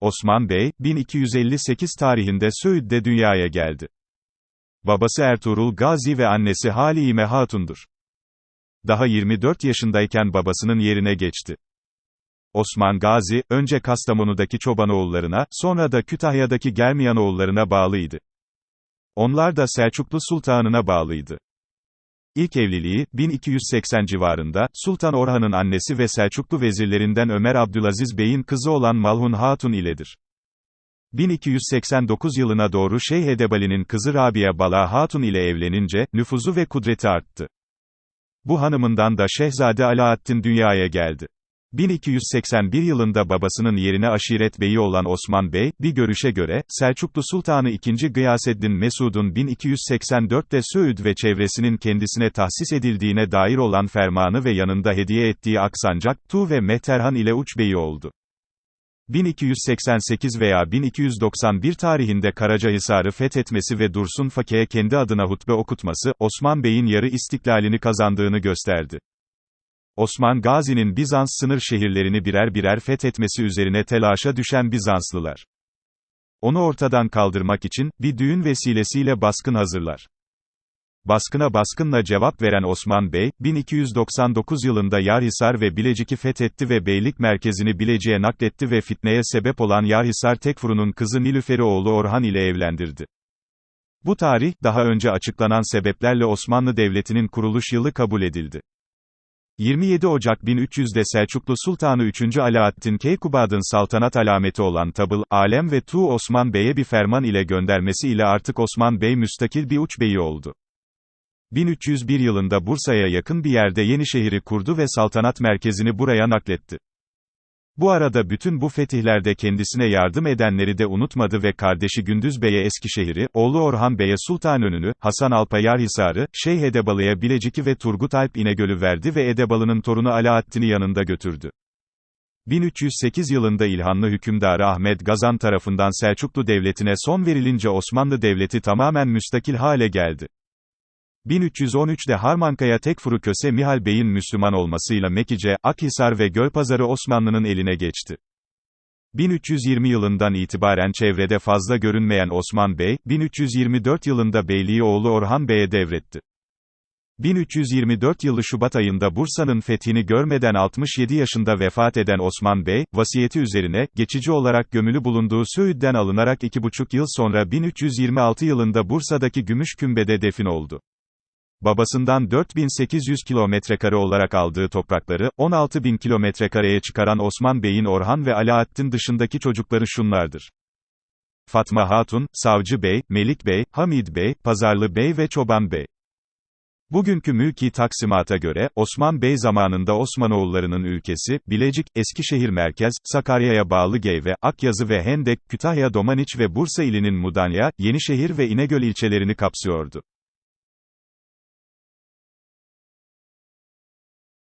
Osman Bey, 1258 tarihinde Söğüt'te dünyaya geldi. Babası Ertuğrul Gazi ve annesi Halime Hatun'dur. Daha 24 yaşındayken babasının yerine geçti. Osman Gazi, önce Kastamonu'daki Çobanoğullarına, sonra da Kütahya'daki Germiyanoğullarına bağlıydı. Onlar da Selçuklu Sultanı'na bağlıydı. İlk evliliği, 1280 civarında, Sultan Orhan'ın annesi ve Selçuklu vezirlerinden Ömer Abdülaziz Bey'in kızı olan Malhun Hatun iledir. 1289 yılına doğru Şeyh Edebali'nin kızı Rabia Bala Hatun ile evlenince, nüfuzu ve kudreti arttı. Bu hanımından da Şehzade Alaaddin dünyaya geldi. 1281 yılında babasının yerine aşiret beyi olan Osman Bey, bir görüşe göre, Selçuklu Sultanı II. Gıyaseddin Mesud'un 1284'te Söğüt ve çevresinin kendisine tahsis edildiğine dair olan fermanı ve yanında hediye ettiği Aksancak, Tu ve Mehterhan ile Uç Beyi oldu. 1288 veya 1291 tarihinde Karacahisar'ı fethetmesi ve Dursun Fake'ye kendi adına hutbe okutması, Osman Bey'in yarı istiklalini kazandığını gösterdi. Osman Gazi'nin Bizans sınır şehirlerini birer birer fethetmesi üzerine telaşa düşen Bizanslılar. Onu ortadan kaldırmak için, bir düğün vesilesiyle baskın hazırlar. Baskına baskınla cevap veren Osman Bey, 1299 yılında Yarhisar ve Bilecik'i fethetti ve beylik merkezini Bilecik'e nakletti ve fitneye sebep olan Yarhisar Tekfuru'nun kızı Nilüfer'i oğlu Orhan ile evlendirdi. Bu tarih, daha önce açıklanan sebeplerle Osmanlı Devleti'nin kuruluş yılı kabul edildi. 27 Ocak 1300'de Selçuklu Sultanı 3. Alaaddin Keykubad'ın saltanat alameti olan Tabıl, Alem ve Tu Osman Bey'e bir ferman ile göndermesi ile artık Osman Bey müstakil bir uç beyi oldu. 1301 yılında Bursa'ya yakın bir yerde Yenişehir'i kurdu ve saltanat merkezini buraya nakletti. Bu arada bütün bu fetihlerde kendisine yardım edenleri de unutmadı ve kardeşi Gündüz Bey'e Eskişehir'i, oğlu Orhan Bey'e Sultanönü'nü, Hasan Alp'a Yarhisar'ı, Şeyh Edebalı'ya Bilecik'i ve Turgut Alp İnegöl'ü verdi ve Edebalı'nın torunu Alaaddin'i yanında götürdü. 1308 yılında İlhanlı hükümdarı Ahmet Gazan tarafından Selçuklu Devleti'ne son verilince Osmanlı Devleti tamamen müstakil hale geldi. 1313'de Harmankaya Tekfuru Köse Mihal Bey'in Müslüman olmasıyla Mekice, Akhisar ve Gölpazarı Osmanlı'nın eline geçti. 1320 yılından itibaren çevrede fazla görünmeyen Osman Bey, 1324 yılında beyliği oğlu Orhan Bey'e devretti. 1324 yılı Şubat ayında Bursa'nın fethini görmeden 67 yaşında vefat eden Osman Bey, vasiyeti üzerine, geçici olarak gömülü bulunduğu Söğüt'ten alınarak 2,5 yıl sonra 1326 yılında Bursa'daki Gümüş Kümbe'de defin oldu. Babasından 4800 kilometrekare olarak aldığı toprakları, 16.000 kilometrekareye çıkaran Osman Bey'in Orhan ve Alaaddin dışındaki çocukları şunlardır. Fatma Hatun, Savcı Bey, Melik Bey, Hamid Bey, Pazarlı Bey ve Çoban Bey. Bugünkü mülki taksimata göre, Osman Bey zamanında Osmanoğullarının ülkesi, Bilecik, Eskişehir merkez, Sakarya'ya bağlı Geyve, Akyazı ve Hendek, Kütahya Domaniç ve Bursa ilinin Mudanya, Yenişehir ve İnegöl ilçelerini kapsıyordu.